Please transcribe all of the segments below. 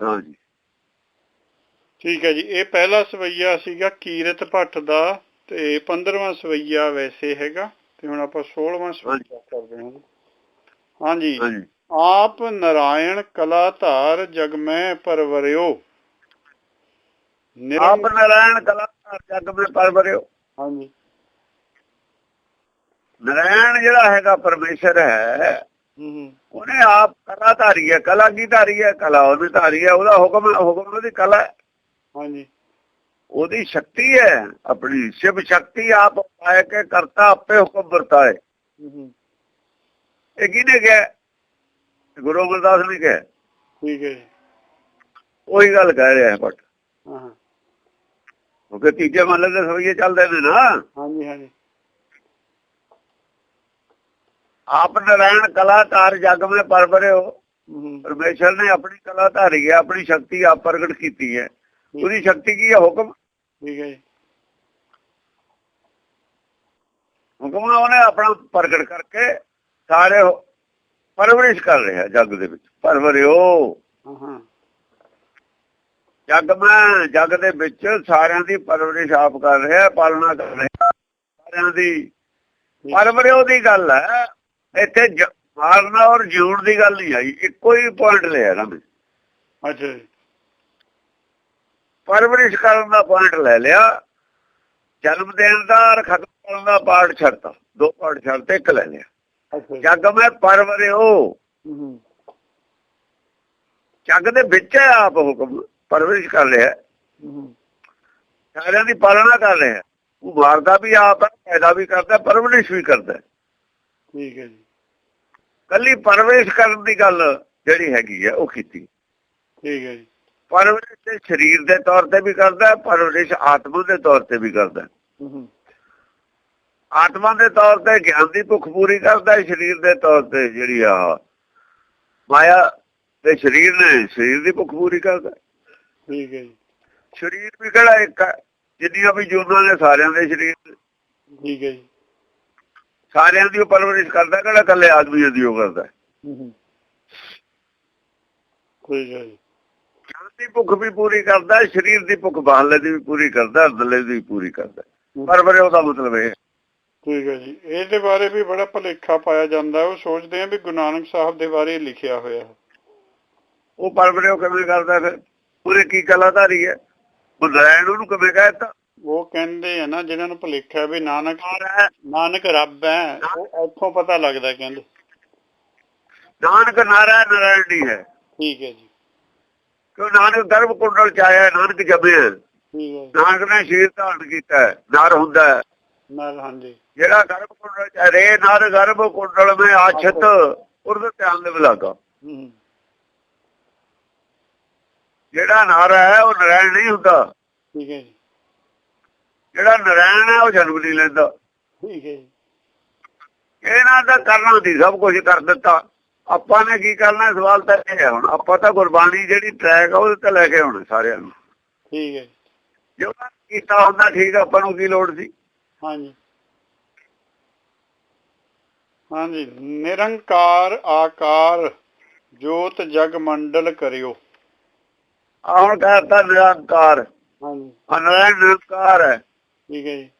ਹਾਂਜੀ। ਠੀਕ ਹੈ ਜੀ ਇਹ ਪਹਿਲਾ ਸਵਈਆ ਸੀਗਾ ਕੀਰਤ ਭੱਟ ਦਾ ਤੇ 15ਵਾਂ ਸਵਈਆ ਵੈਸੇ ਹੈਗਾ ਤੇ ਹੁਣ ਆਪਾਂ 16ਵਾਂ ਸਵਈਆ ਕਰਦੇ ਹਾਂ। ਹਾਂਜੀ ਆਪ ਨਾਰਾਇਣ ਕਲਾ ਧਾਰ ਜਗ ਮੈਂ ਪਰਵਰਿਓ। ਆਪ ਨਾਰਾਇਣ ਕਲਾ ਜਗ ਮੇ ਪਰਵਰਿਓ। ਹਾਂਜੀ। ਨਾਰਾਇਣ ਜਿਹੜਾ ਹੈਗਾ ਪਰਮੇਸ਼ਰ ਹੂੰ। ਉਹਨੇ ਆਪ ਕਲਾ ਧਾਰੀ ਹੈ ਕਲਾ ਕੀ ਧਾਰੀ ਹੈ? ਕਲਾ ਉਹਨੇ ਧਾਰੀ ਹੈ ਉਹਦਾ ਹੁਕਮ ਹੁਕਮ ਉਹਦੀ ਕਲਾ ਹੈ। ਹਾਂਜੀ। ਉਹਦੀ ਸ਼ਕਤੀ ਹੈ ਆਪਣੀ ਸ਼ਿਵ ਸ਼ਕਤੀ ਆਪ ਪਾਇ ਕੇ ਕਰਤਾ ਆਪੇ ਹੁਕਮ ਵਰਤਾਏ। ਇਹ ਕਿਹਨੇ ਕਿਹਾ? ਗੁਰੂ ਅਮਰਦਾਸ ਨੇ ਕਿਹਾ। ਠੀਕ ਹੈ ਉਹੀ ਗੱਲ ਕਹਿ ਰਿਹਾ ਹੈ ਬਟ ਹਾਂ ਹਾਂ। ਕਿਉਂਕਿ ਤੀਜੇ ਮਹੱਲੇ ਦੇ ਸਵਈਏ ਚੱਲਦੇ ਨੇ ਨਾ। ਹਾਂਜੀ ਹਾਂਜੀ। ਆਪ ਨਾਰਾਇਣ ਕਲਾ ਧਾਰ ਜਗ ਮੇ ਹੂੰ। ਪਰਮੇਸ਼ਰ ਨੇ ਆਪਣੀ ਕਲਾ ਧਾਰੀ ਹੈ ਆਪਣੀ ਸ਼ਕਤੀ ਆਪ ਪ੍ਰਗਟ ਕੀਤੀ ਹੈ। ਉਹਦੀ ਸ਼ਕਤੀ ਕੀ ਹੈ ਹੁਕਮ? ਠੀਕ ਹੈ ਹੁਕਮ ਉਹਨੇ ਆਪਣਾ ਪ੍ਰਗਟ ਕਰਕੇ ਸਾਰੇ ਪਰਵਰਿਸ਼ ਕਰ ਰਿਹਾ ਜਗ ਦੇ ਵਿੱਚ। ਪਰਵਰਿਓ। ਜਗ ਮੈਂ ਜਗ ਦੇ ਵਿੱਚ ਸਾਰਿਆਂ ਦੀ ਪਰਵਰਿਸ਼ ਆਪ ਕਰ ਰਿਹਾ ਪਾਲਣਾ ਕਰ ਰਿਹਾ। ਸਾਰਿਆਂ ਦੀ ਪਰਵਰਿਓ ਦੀ ਗੱਲ ਹੈ। ਇੱਥੇ ਮਾਰਨਾ ਔਰ ਜਿਉਣ ਦੀ ਗੱਲ ਨਹੀਂ ਆਈ ਇੱਕੋ ਹੀ ਪੁਆਇੰਟ ਲਿਆ ਨਾ। ਮੈਂ ਅੱਛਾ ਜੀ। ਪਰਵਰਿਸ਼ ਕਰਨ ਦਾ ਪੁਆਇੰਟ ਲੈ ਲਿਆ ਜਨਮ ਦੇਣ ਦਾ ਔਰ ਖਤਮ ਕਰਨ ਦਾ ਪਾਰਟ ਛੱਡਤਾ ਦੋ ਪਾਰਟ ਛੱਡਤੇ ਇੱਕ ਲੈ ਲਿਆ। ਜਗ ਮੈਂ ਪਰਵਰਿਓ। ਜਗ ਦੇ ਵਿੱਚ ਹੈ ਆਪ ਹੁਕਮ ਪਰਵਰਿਸ਼ ਕਰ ਰਿਹਾ। ਸਾਰਿਆਂ ਦੀ ਪਾਲਣਾ ਕਰ ਰਿਹਾ। ਉਹ ਮਾਰਦਾ ਵੀ ਆਪ ਹੈ ਪੈਦਾ ਵੀ ਕਰਦਾ ਪਰਵਰਿਸ਼ ਵੀ ਕਰਦਾ ਠੀਕ ਹੈ ਜੀ। ਕੱਲੀ ਪਰਵਰਿਸ਼ ਕਰਨ ਦੀ ਗੱਲ ਜਿਹੜੀ ਹੈਗੀ ਹੈ ਉਹ ਕੀਤੀ। ਠੀਕ ਹੈ ਜੀ। ਪਰਵਰਿਸ਼ ਤੇ ਸਰੀਰ ਦੇ ਤੌਰ ਤੇ ਵੀ ਕਰਦਾ ਪਰਵਰਿਸ਼ ਆਤਮਾ ਦੇ ਤੌਰ ਤੇ ਵੀ ਕਰਦਾ ਆਤਮਾ ਦੇ ਤੌਰ ਤੇ ਗਿਆਨ ਦੀ ਭੁੱਖ ਪੂਰੀ ਕਰਦਾ ਹੈ ਸਰੀਰ ਦੇ ਤੌਰ ਤੇ ਜਿਹੜੀ ਆ ਮਾਇਆ ਤੇ ਸਰੀਰ ਨੇ ਸਰੀਰ ਦੀ ਭੁੱਖ ਪੂਰੀ ਕਰਦਾ ਠੀਕ ਹੈ ਜੀ। ਸਰੀਰ ਵੀ ਕਿਹੜਾ ਇੱਕ ਜਿੰਨੀਆਂ ਵੀ ਜੂਨਾਂ ਨੇ ਸਾਰਿਆਂ ਦੇ ਸਰੀਰ। ਠੀਕ ਹੈ ਜੀ। ਸਾਰਿਆਂ ਦੀ ਉਹ ਪਰਵਰਿਸ਼ ਕਰਦਾ ਕਿਹੜਾ ਇਕੱਲੇ ਆਦਮੀਆਂ ਦੀ ਉਹ ਕਰਦਾ? ਜੀ ਗਿਆਨ ਦੀ ਭੁੱਖ ਵੀ ਪੂਰੀ ਕਰਦਾ ਸਰੀਰ ਦੀ ਭੁੱਖ ਬਾਹਰਲੇ ਦੀ ਵੀ ਪੂਰੀ ਕਰਦਾ ਅੰਦਰਲੇ ਦੀ ਵੀ ਪੂਰੀ ਕਰਦਾ। ਪਰਵਰੇ ਉਹਦਾ ਮਤਲਬ ਇਹ ਹੈ। ਠੀਕ ਹੈ ਜੀ ਇਹਦੇ ਬਾਰੇ ਵੀ ਬੜਾ ਭੁਲੇਖਾ ਪਾਇਆ ਜਾਂਦਾ। ਉਹ ਸੋਚਦੇ ਆ ਵੀ ਗੁਰੂ ਨਾਨਕ ਸਾਹਿਬ ਦੇ ਬਾਰੇ ਲਿਖਿਆ ਹੋਇਆ। ਉਹ ਪਰਵਰੇ ਉਹ ਕਿਵੇਂ ਕਰਦਾ ਫਿਰ? ਪੂਰੇ ਕੀ ਕਲਾਧਾਰੀ ਹੈ? ਉਹ ਨਾਰਾਇਣ ਉਹਨੂੰ ਕਿਵੇਂ ਕਹਿਤਾ ਉਹ ਕਹਿੰਦੇ ਆ ਨਾ ਜਿਨ੍ਹਾਂ ਨੂੰ ਭੁਲੇਖਾ ਵੀ ਨਾਨਕ ਨਾਨਕ ਰੱਬ ਹੈ ਉਹ ਇੱਥੋਂ ਪਤਾ ਲੱਗਦਾ ਕਹਿੰਦੇ। ਨਾਨਕ ਨਾਰਾਇਣ ਨਹੀਂ ਹੈ। ਠੀਕ ਹੈ ਜੀ। ਕਿਉਂ ਨਾਨਕ ਗਰਭ ਕੁੰਡਲ ਚ ਆਇਆ ਨਾਨਕ ਜੰਮਿਆ। ਨਾਨਕ ਨੇ ਸ਼ੀਰ ਧਾਰਨ ਕੀਤਾ ਹੈ, ਨਰ ਹੁੰਦਾ ਹੈ। ਨਾਲ ਹਾਂਜੀ। ਜਿਹੜਾ ਗਰਭ ਕੁੰਡਲ ਚ ਰੇ ਨਰ ਗਰਭ ਕੁੰਡਲ ਮੇ ਆਛਤ ਉਹਦੇ ਧਿਆਨ ਦੇ ਬਲਾਗਾ ਜਿਹੜਾ ਨਰ ਹੈ ਉਹ ਨਾਰਾਇਣ ਨਹੀਂ ਹੁੰਦਾ। ਠੀਕ ਹੈ ਜੀ। ਜਿਹੜਾ ਨਾਰਾਇਣ ਹੈ ਉਹ ਜਨਮ ਨਹੀਂ ਲੈਂਦਾ। ਠੀਕ ਹੈ ਇਹਨਾਂ ਦਾ ਕਰਨਾ ਦੀ ਸਭ ਕੁਝ ਕਰ ਦਿੱਤਾ। ਆਪਾਂ ਨੇ ਕੀ ਕਰਨਾ ਸਵਾਲ ਤਾਂ ਇਹ ਹੈ ਹੁਣ ਆਪਾਂ ਤਾਂ ਗੁਰਬਾਣੀ ਜਿਹੜੀ ਟਰੈਕ ਆ ਉਹਦੇ ਤੇ ਲੈ ਕੇ ਆਉਣੇ ਸਾਰਿਆਂ ਨੂੰ। ਠੀਕ ਹੈ ਜੀ। ਕੀਤਾ ਹੁੰਦਾ ਠੀਕ ਆਪਾਂ ਨੂੰ ਕੀ ਲੋੜ ਸੀ? ਹਾਂਜੀ। ਹਾਂਜੀ ਨਿਰੰਕਾਰ ਆਕਾਰ ਜੋਤ ਜਗ ਮੰਡਲ ਕਰਿਓ। ਆ ਹੁਣ ਕਹਤਾ ਨਿਰੰਕਾਰ। ਹਾਂਜੀ। ਅਨਰਾਇਣ ਨਿਰੰਕਾਰ ਹੈ। ਠੀਕ ਹੈ ਜੀ।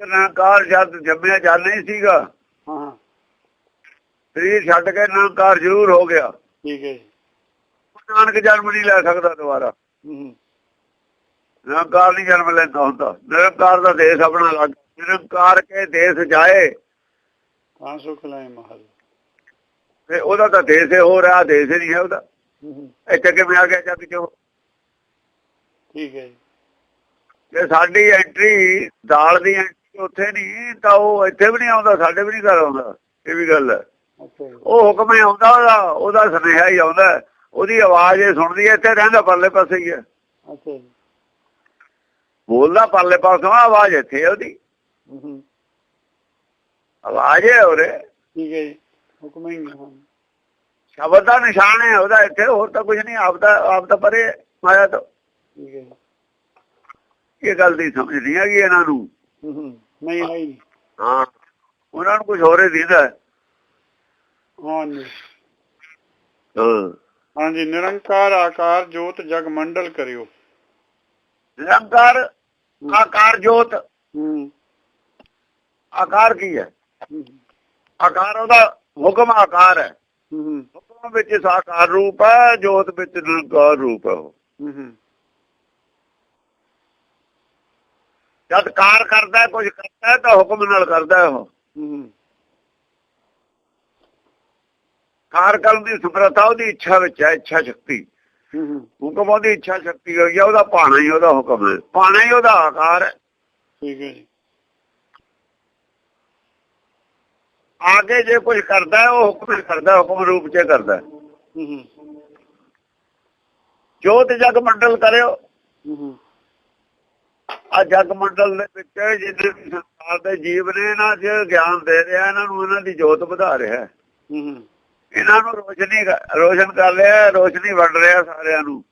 ਨਿਰੰਕਾਰ ਜਦ ਜੰਮਿਆ ਜਾਂ ਨਹੀਂ ਸੀਗਾ। ਹਾਂ। ਸਰੀਰ ਛੱਡ ਕੇ ਨਿਰੰਕਾਰ ਜ਼ਰੂਰ ਹੋ ਗਿਆ। ਠੀਕ ਹੈ ਜੀ। ਨਾਨਕ ਜਨਮ ਨਹੀਂ ਲੈ ਸਕਦਾ ਦੁਬਾਰਾ। ਨਿਰੰਕਾਰ ਨਹੀਂ ਜਨਮ ਲੈਂਦਾ ਹੁੰਦਾ। ਨਿਰੰਕਾਰ ਦਾ ਦੇਸ਼ ਆਪਣਾ ਲੱਗ ਨਿਰੰਕਾਰ ਕੇ ਦੇਸ਼ ਜਾਏ। ਤਾਂ ਸੁਖ ਲੈ ਮਹਲ ਤੇ ਉਹਦਾ ਤਾਂ ਦੇਸ਼ ਹੀ ਹੋ ਰਿਹਾ ਦੇਸ਼ ਹੀ ਨਹੀਂ ਹੈ ਉਹਦਾ। ਇੱਥੇ ਕਿਵੇਂ ਆ ਗਿਆ ਜੱਗ ਚੋਂ? ਠੀਕ ਹੈ ਜੀ। ਜੇ ਸਾਡੀ ਐਂਟਰੀ ਦਾਲ ਦੀ ਐਂਟਰੀ ਉੱਥੇ ਨਹੀਂ ਤਾਂ ਉਹ ਇੱਥੇ ਵੀ ਨਹੀਂ ਆਉਂਦਾ ਸਾਡੇ ਵੀ ਨਹੀਂ ਘਰ ਆਉਂਦਾ। ਇਹ ਵੀ ਗੱਲ ਹੈ। ਉਹ ਹੁਕਮ ਹੀ ਆਉਂਦਾ ਉਹਦਾ ਉਹਦਾ ਸੁਨੇਹਾ ਹੀ ਆਉਂਦਾ ਉਹਦੀ ਆਵਾਜ਼ ਇਹ ਸੁਣਦੀ ਹੈ ਇੱਥੇ ਰਹਿੰਦਾ ਪਰਲੇ ਪਾਸੇ ਹੀ ਹੈ। ਬੋਲਦਾ ਪਰਲੇ ਪਾਸੋਂ ਆ, ਆਵਾਜ਼ ਇੱਥੇ ਉਹਦੀ। ਆਵਾਜ਼ ਹੈ ਉਰੇ। ਠੀਕ ਹੈ ਹੁਕਮ ਹੀ ਸ਼ਬਦ ਦਾ ਨਿਸ਼ਾਨ ਹੈ ਉਹਦਾ ਇੱਥੇ ਹੋਰ ਤਾਂ ਕੁਝ ਨਹੀਂ ਆਪ ਦਾ ਆਪ ਤਾਂ ਪਰੇ ਮਾਇਆ ਤੋਂ। ਠੀਕ ਹੈ ਇਹ ਗੱਲ ਦੀ ਸਮਝ ਨਹੀਂ ਆਗੀ ਇਹਨਾਂ ਨੂੰ। ਹੂੰ ਹੂੰ, ਨਹੀਂ ਹੈ ਹੀ ਨਹੀਂ। ਹਾਂ ਉਹਨਾਂ ਨੂੰ ਕੁਝ ਹੋਰ ਹੀ ਦਿੰਦਾ ਹਾਂ। ਹਾਂਜੀ। ਨਿਰੰਕਾਰ ਆਕਾਰ ਜੋਤ ਜਗ ਮੰਡਲ ਕਰਿਓ। ਨਿਰੰਕਾਰ ਆਕਾਰ ਜੋਤ। ਹੂੰ। ਆਕਾਰ ਕੀ ਹੈ? ਆਕਾਰ ਉਹਦਾ ਹੁਕਮ ਆਕਾਰ ਹੈ। ਹੂੰ ਹੁਕਮ ਵਿੱਚ ਸਾਕਾਰ ਰੂਪ ਹੈ ਜੋਤ ਵਿੱਚ ਨਿਰੰਕਾਰ ਰੂਪ ਹੈ ਉਹ ਹੂੰ ਜਦ ਕਾਰ ਕਰਦਾ ਕੁਝ ਕਰਦਾ ਤਾਂ ਹੁਕਮ ਨਾਲ ਕਰਦਾ ਉਹ। ਕਾਰ ਕਰਨ ਦੀ ਸਮਰੱਥਾ ਉਹਦੀ ਇੱਛਾ ਵਿੱਚ ਹੈ ਇੱਛਾ ਸ਼ਕਤੀ। ਹੁਕਮ ਉਹਦੀ ਇੱਛਾ ਸ਼ਕਤੀ ਹੋਈ ਹੈ ਉਹਦਾ ਪਾਣਾ ਹੀ ਉਹਦਾ ਹੁਕਮ ਹੈ। ਪਾਣਾ ਹੀ ਉਹਦਾ ਆਕਾਰ ਹੈ। ਠੀਕ ਹੈ ਜੀ। ਆਗੇ ਜੇ ਕੁਝ ਕਰਦਾ ਹੈ ਉਹ ਹੁਕਮ ਹੀ ਕਰਦਾ ਹੁਕਮ ਰੂਪ 'ਚ ਕਰਦਾ। ਜੋਤ ਜਗ ਮੰਡਲ ਕਰਿਓ। ਆ ਜਗ ਮੰਡਲ ਦੇ ਵਿੱਚ ਵੀ ਸੰਸਾਰ ਦੇ ਜੀਵ ਨੇ ਇਹਨਾਂ 'ਚ ਗਿਆਨ ਦੇ ਰਿਹਾ ਇਹਨਾਂ ਨੂੰ ਇਹਨਾਂ ਦੀ ਜੋਤ ਵਧਾ ਰਿਹਾ। ਹੈ। ਇਹਨਾਂ ਨੂੰ ਰੋਸ਼ਨੀ ਰੋਸ਼ਨ ਕਰ ਰਿਹਾ ਰੋਸ਼ਨੀ ਵੰਡ ਰਿਹਾ ਸਾਰਿਆਂ ਨੂੰ।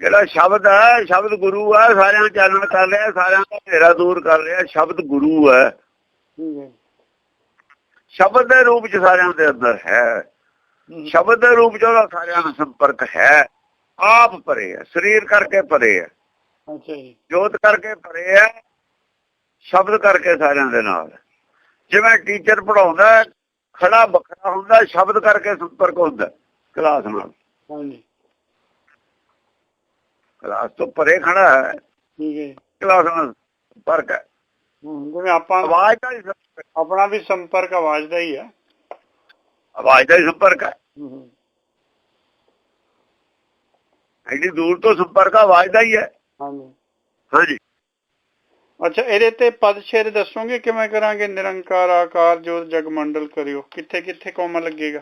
ਜਿਹੜਾ ਸ਼ਬਦ ਹੈ ਸ਼ਬਦ ਗੁਰੂ ਹੈ ਸਾਰਿਆਂ ਨੂੰ ਚਾਨਣ ਕਰ ਰਿਹਾ ਸਾਰਿਆਂ ਦਾ ਹਨੇਰਾ ਦੂਰ ਕਰ ਰਿਹਾ ਸ਼ਬਦ ਗੁਰੂ ਹੈ। ਸ਼ਬਦ ਦੇ ਰੂਪ ਚ ਸਾਰਿਆਂ ਦੇ ਅੰਦਰ ਹੈ। ਹੂੰ। ਸ਼ਬਦ ਦੇ ਰੂਪ ਚ ਉਹਦਾ ਸਾਰਿਆਂ ਨਾਲ ਸੰਪਰਕ ਹੈ। ਆਪ ਪਰੇ ਹੈ ਸਰੀਰ ਕਰਕੇ ਪਰੇ ਹੈ। ਅੱਛਾ ਜੀ ਜੋਤ ਕਰਕੇ ਪਰੇ ਹੈ ਸ਼ਬਦ ਕਰਕੇ ਸਾਰਿਆਂ ਦੇ ਨਾਲ। ਜਿਵੇਂ ਟੀਚਰ ਪੜਾਉਂਦਾ ਖੜਾ ਵੱਖਰਾ ਹੁੰਦਾ ਸ਼ਬਦ ਕਰਕੇ ਸੰਪਰਕ ਹੁੰਦਾ ਕਲਾਸ ਨਾਲ। ਹਾਂਜੀ। ਕਲਾਸ ਤੋਂ ਪਰੇ ਖੜਾ ਹੈ ਠੀਕ ਹੈ। ਜੀ ਕਲਾਸ ਨਾਲ ਸੰਪਰਕ ਹੈ। ਜਿਵੇਂ ਆਪਾਂ ਆਵਾਜ਼ ਦਾ। ਆਪਣਾ ਵੀ ਸੰਪਰਕ ਆਵਾਜ਼ ਦਾ ਹੀ ਹੈ। ਆਵਾਜ਼ ਦਾ ਹੀ ਸੰਪਰਕ ਹੂੰ। ਐਡੀ ਦੂਰ ਤੋਂ ਸੰਪਰਕ ਆਵਾਜ਼ ਦਾ ਹੀ ਹੈ। ਹਾਂਜੀ। ਹਾਂਜੀ। ਅੱਛਾ ਇਹਦੇ ਤੇ ਪਦ ਸ਼ੇਰ ਦੱਸੋਗੇ? ਕਿਵੇਂ ਕਰਾਂਗੇ? ਨਿਰੰਕਾਰ ਆਕਾਰ ਜੋਤ ਜਗ ਮੰਡਲ ਕਰਿਓ। ਕਿੱਥੇ ਕਿੱਥੇ ਕੋਮਾ ਲੱਗੇਗਾ?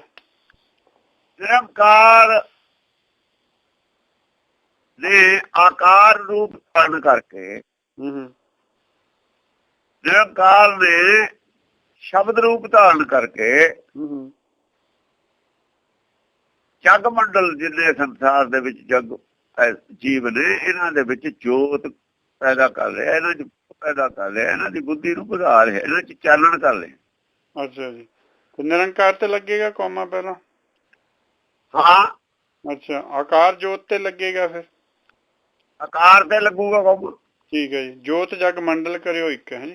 ਨਿਰੰਕਾਰ ਨੇ ਆਕਾਰ ਰੂਪ ਧਾਰਨ ਕਰਕੇ ਹੂੰ ਹੂੰ। ਨਿਰੰਕਾਰ ਨੇ ਸ਼ਬਦ ਰੂਪ ਧਾਰਨ ਕਰਕੇ ਹੂੰ ਹੂੰ। ਜਗ ਮੰਡਲ ਜਿੰਨੇ ਸੰਸਾਰ ਦੇ ਵਿੱਚ ਜਗ ਜੀਵ ਨੇ ਇਹਨਾਂ ਦੇ ਵਿੱਚ ਜੋਤ ਪੈਦਾ ਕਰ ਰਿਹਾ ਇਹਨਾਂ ਚ ਪੈਦਾ ਕਰ ਰਿਹਾ ਇਹਨਾਂ ਦੀ ਬੁੱਧੀ ਨੂੰ ਵਧਾ ਰਿਹਾ ਇਹਨਾਂ ਚ ਚਾਨਣ ਕਰ ਰਿਹਾ ਅੱਛਾ ਜੀ। ਤੇ ਨਿਰੰਕਾਰ ਤੇ ਲੱਗੇਗਾ ਕੋਮਾ ਪਹਿਲਾਂ? ਹਾਂ। ਅੱਛਾ ਆਕਾਰ ਜੋਤ ਤੇ ਲੱਗੇਗਾ ਫਿਰ? ਆਕਾਰ ਤੇ ਲੱਗੂਗਾ ਕੰਮ ਠੀਕ ਹੈ ਜੀ ਜੋਤ ਜਗ ਮੰਡਲ ਕਰਿਓ ਇੱਕ ਹੈ ਜੀ।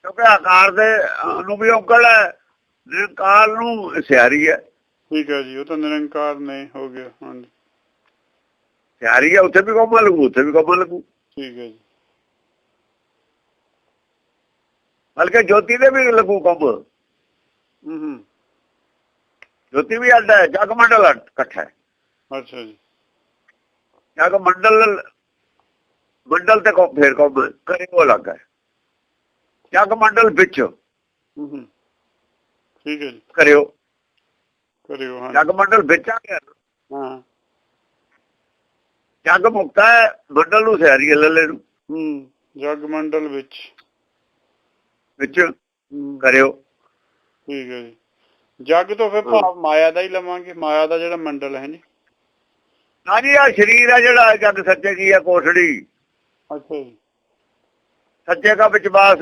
ਕਿਉਂਕਿ ਆਕਾਰ ਦੇ ਨੂੰ ਵੀ ਔਕੜ ਹੈ ਨਿਰੰਕਾਰ ਨੂੰ ਸਿਆਰੀ ਹੈ। ਠੀਕ ਹੈ ਜੀ ਉਹ ਤਾਂ ਨਿਰੰਕਾਰ ਨੇ ਹੋ ਗਿਆ ਹਾਂਜੀ। ਸਿਆਰੀ ਹੈ ਉੱਥੇ ਵੀ ਕੰਮ ਲੱਗੂ ਉੱਥੇ ਵੀ ਕੰਮ ਲੱਗੂ ਠੀਕ ਹੈ ਜੀ ਬਲਕਿ ਜੋਤੀ ਦੇ ਵੀ ਲੱਗੂ ਕੰਮ ਹੂੰ ਹੂੰ ਜੋਤੀ ਵੀ ਅੱਡ ਹੈ ਜਗ ਮੰਡਲ ਅੱਡ- ਇਕੱਠਾ ਹੈ ਅੱਛਾ ਜੀ ਜਗ ਮੰਡਲ ਮੰਡਲ ਤੇ ਕੋ ਫੇਰ ਕੰਮ ਕਰੇ ਉਹ ਲੱਗ ਹੈ ਜਗ ਮੰਡਲ ਵਿੱਚ ਹੂੰ ਹੂੰ ਠੀਕ ਹੈ ਜੀ ਕਰਿਓ ਕਰਿਓ ਹਾਂ ਜਗ ਮੰਡਲ ਵਿੱਚ ਆ ਗਿਆ ਹਾਂ ਜਗ ਮੁਕਤਾ ਹੈ ਮੰਡਲ ਨੂੰ ਸਿਆਰੀ ਲੱਲੇ ਨੂੰ। ਹੂੰ ਜਗ ਮੰਡਲ ਵਿੱਚ। ਵਿੱਚ ਕਰਿਓ। ਠੀਕ ਹੈ ਜੀ। ਜਗ ਤੋਂ ਫਿਰ ਭਾਵ ਮਾਇਆ ਦਾ ਹੀ ਲਵਾਂਗੇ ਮਾਇਆ ਦਾ ਜਿਹੜਾ ਮੰਡਲ ਹੈ ਜੀ। ਹਾਂਜੀ ਆ ਸਰੀਰ ਹੈ ਜਿਹੜਾ ਜਗ ਸੱਚੇ ਕੀ ਹੈ ਕੋਠੜੀ। ਅੱਛਾ ਜੀ। ਸੱਚੇ ਦਾ ਵਿਚਵਾਸ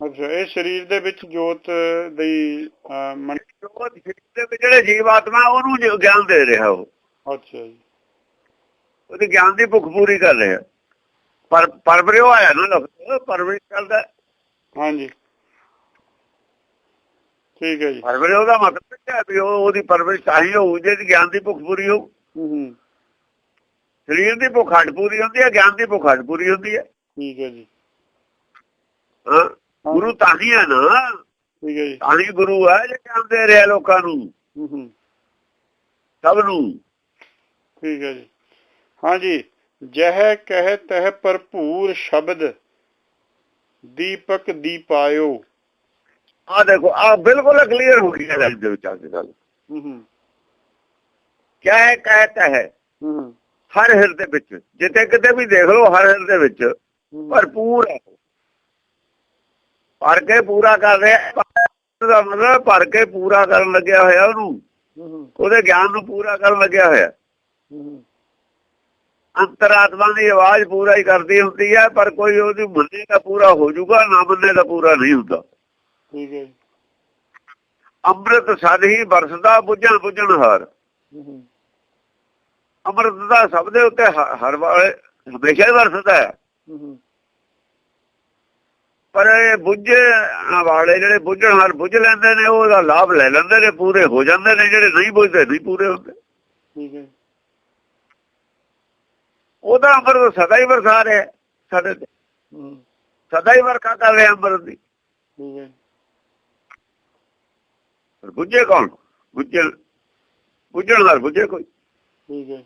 ਅੱਛਾ ਇਹ ਸਰੀਰ ਦੇ ਵਿੱਚ ਜੋਤ ਦੀ ਉਹ ਸਰੀਰ ਦੇ ਵਿੱਚ ਜਿਹੜੇ ਜੀਵ ਆਤਮਾ ਉਹਨੂੰ ਜੋ ਗਿਆਨ ਦੇ ਰਿਹਾ ਉਹ। ਅੱਛਾ ਜੀ। ਉਹਦੀ ਗਿਆਨ ਦੀ ਭੁੱਖ ਪੂਰੀ ਕਰ ਰਿਹਾ ਪਰ ਪਰਵਰਿਓ ਆਇਆ ਨਾ ਲਫ਼ਜ਼ ਪਰਵਰਿਸ਼ ਕਰਦਾ। ਹਾਂਜੀ। ਠੀਕ ਹੈ ਜੀ। ਪਰਵਰਿਓ ਦਾ ਮਤਲਬ ਹੈ ਵੀ ਉਹ ਉਹਦੀ ਪਰਵਰਿਸ਼ ਤਾਂ ਹੀ ਹੋਊ ਜੇ ਗਿਆਨ ਦੀ ਭੁੱਖ ਪੂਰੀ ਹੂੰ ਹੂੰ। ਸਰੀਰ ਦੀ ਭੁੱਖ ਹੱਡ ਪੂਰੀ ਹੁੰਦੀ ਹੈ ਗਿਆਨ ਦੀ ਭੁੱਖ ਹੱਡ ਪੂਰੀ ਹੁੰਦੀ ਹੈ। ਠੀਕ ਹੈ ਜੀ। ਹਾਂ ਗੁਰੂ ਤਾਂ ਹੀ ਹੈ ਨਾ। ਠੀਕ ਹੈ ਜੀ। ਤਾਂ ਹੀ ਗੁਰੂ ਹੈ ਜੇ ਗਿਆਨ ਦੇ ਰਿਹਾ ਲੋਕਾਂ ਨੂੰ। ਹੂੰ ਹੂੰ। ਸਭ ਨੂੰ। ਠੀਕ ਹੈ ਜੀ। ਹਾਂਜੀ ਜਹ ਕਹਿ ਤਹ ਭਰਪੂਰ ਸ਼ਬਦ ਦੀਪਕ ਦੀਪਾਇਓ ਆ ਦੇਖੋ ਆ ਬਿਲਕੁਲ ਕਲੀਅਰ ਹੋ ਗਈ ਲਾਈਨ ਦੇ ਵਿੱਚ ਆ ਕੇ ਗੱਲ। ਹੂੰ ਹੂੰ। ਕਿਆ ਹੈ ਕਹਤਾ ਹੈ ਹੂੰ। ਹਰ ਹਿਰਦੇ ਵਿੱਚ ਜਿੱਥੇ ਕਿਤੇ ਵੀ ਦੇਖ ਲਓ ਹਰ ਹਿਰਦੇ ਵਿੱਚ ਹੂੰ। ਭਰਪੂਰ ਹੈ। ਭਰ ਕੇ ਪੂਰਾ ਕਰ ਰਿਹਾ ਦਾ ਮਤਲਬ ਭਰ ਕੇ ਪੂਰਾ ਕਰਨ ਲੱਗਿਆ ਹੋਇਆ ਉਹਨੂੰ। ਉਹਦੇ ਗਿਆਨ ਨੂੰ ਪੂਰਾ ਕਰਨ ਲੱਗਿਆ ਹੋਇਆ। ਅੰਤਰਾਤਮਾ ਦੀ ਆਵਾਜ਼ ਪੂਰਾ ਹੀ ਕਰਦੀ ਹੁੰਦੀ ਹੈ ਪਰ ਕੋਈ ਉਹਦੀ ਮੰਨੇ ਦਾ ਪੂਰਾ ਹੋ ਜਾਊਗਾ ਨਾ ਮੰਨੇ ਦਾ ਪੂਰਾ ਨਹੀਂ ਹੁੰਦਾ। ਠੀਕ ਹੈ ਅੰਮ੍ਰਿਤ ਸਦ ਹੀ ਵਰਸਦਾ ਬੁੱਝਣ ਬੁੱਝਣ ਹਾਰ। ਅੰਮ੍ਰਿਤ ਦਾ ਸਭ ਦੇ ਉੱਤੇ ਹਰ ਵਾਲੇ ਹਮੇਸ਼ਾ ਹੀ ਵਰਸਦਾ ਹੈ। ਪਰ ਇਹ ਬੁੱਝਣ ਵਾਲੇ ਜਿਹੜੇ ਬੁੱਝਣ ਹਾਰ ਬੁੱਝ ਲੈਂਦੇ ਨੇ ਉਹਦਾ ਲਾਭ ਲੈ ਲੈਂਦੇ ਨੇ ਪੂਰੇ ਹੋ ਜਾਂਦੇ ਨੇ ਜਿਹੜੇ ਨਹੀਂ ਬੁੱਝਦੇ ਨਹੀਂ ਪੂਰੇ ਹੁੰਦੇ। ਠੀਕ ਹੈ। ਉਹਦਾ ਅੰਮ੍ਰਿਤ ਸਦਾ ਹੀ ਵਰਸਾ ਰਿਹਾ ਸਾਡੇ ਤੇ। ਸਦਾ ਹੀ ਵਰਖਾ ਕਰ ਰਿਹਾ ਅੰਮ੍ਰਿਤ ਦੀ। ਪਰ ਬੁੱਝੇ ਕੌਣ? ਬੁੱਝਣ ਬੁੱਝਣ ਹਾਰ ਬੁੱਝੇ ਕੋਈ। ਠੀਕ ਹੈ।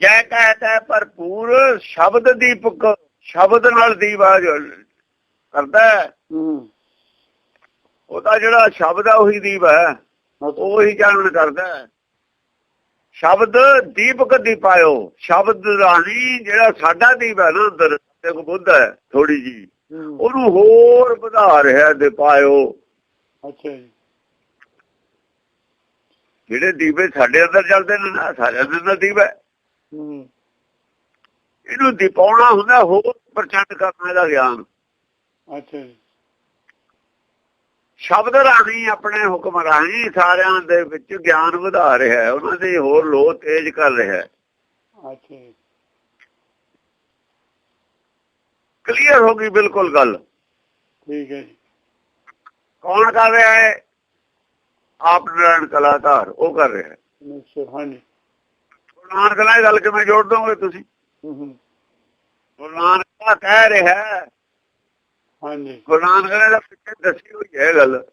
ਜੈ ਕਹਤਾ ਭਰਪੂਰ ਸ਼ਬਦ ਦੀਪਕ ਸ਼ਬਦ ਨਾਲ ਦੀਵਾ ਜਲ- ਕਰਦਾ ਉਹਦਾ ਜਿਹੜਾ ਸ਼ਬਦ ਹੈ ਉਹੀ ਦੀਪ ਹੈ। ਉਹੀ ਚਾਨਣ ਕਰਦਾ ਹੈ। ਸ਼ਬਦ ਦੀਪਕ ਦੀਪਾਇਓ। ਸ਼ਬਦ ਰਾਣੀ ਜਿਹੜਾ ਸਾਡਾ ਦੀਪ ਹੈ ਨਾ ਅੰਦਰ ਤੇ ਕੋ ਬੁੱਧ ਹੈ ਥੋੜੀ ਜੀ ਉਹਨੂੰ ਹੋਰ ਵਧਾ ਰਿਹਾ ਦੀਪਾਇਓ। ਅੱਛਾ ਜੀ। ਜਿਹੜੇ ਦੀਵੇ ਸਾਡੇ ਅੰਦਰ ਚੱਲਦੇ ਨੇ ਨਾ ਸਾਰਿਆਂ ਦੇ ਅੰਦਰ ਦੀਪ ਹੂੰ। ਇਹਨੂੰ ਦੀਪਾਉਣਾ ਹੁੰਦਾ ਹੋਰ ਪ੍ਰਚੰਡ ਕਰਨ ਦਾ ਗਿਆਨ। ਅੱਛਾ ਜੀ। ਸ਼ਬਦ ਰਾਹੀਂ ਆਪਣੇ ਹੁਕਮ ਰਾਹੀਂ ਸਾਰਿਆਂ ਦੇ ਵਿੱਚ ਗਿਆਨ ਵਧਾ ਰਿਹਾ ਹੈ। ਉਹਨਾਂ ਦੀ ਹੋਰ ਲੋਹ ਤੇਜ਼ ਕਰ ਰਿਹਾ ਹੈ। ਕਲੀਅਰ ਹੋ ਗਈ ਬਿਲਕੁਲ ਗੱਲ। ਠੀਕ ਹੈ ਜੀ। ਕੌਣ ਕਰ ਰਿਹਾ ਹੈ? ਆਪ ਨਾਰਾਇਣ ਕਲਾਕਾਰ ਉਹ ਕਰ ਰਿਹਾ ਹੈ। ਹਾਂਜੀ। ਨਾਨਕ ਨਾਲ ਗੱਲ ਕਿਵੇਂ ਜੋੜ ਦੋਗੇ ਤੁਸੀਂ? ਹੂੰ ਹੂੰ। ਗੁਰੂ ਨਾਨਕ ਕਹਿ ਰਿਹਾ ਹਾਂਜੀ। ਗੁਰੂ ਨਾਨਕ ਨੇ ਤਾਂ ਪਿੱਛੇ ਦੱਸੀ ਹੋਈ ਹੈ ਗੱਲ।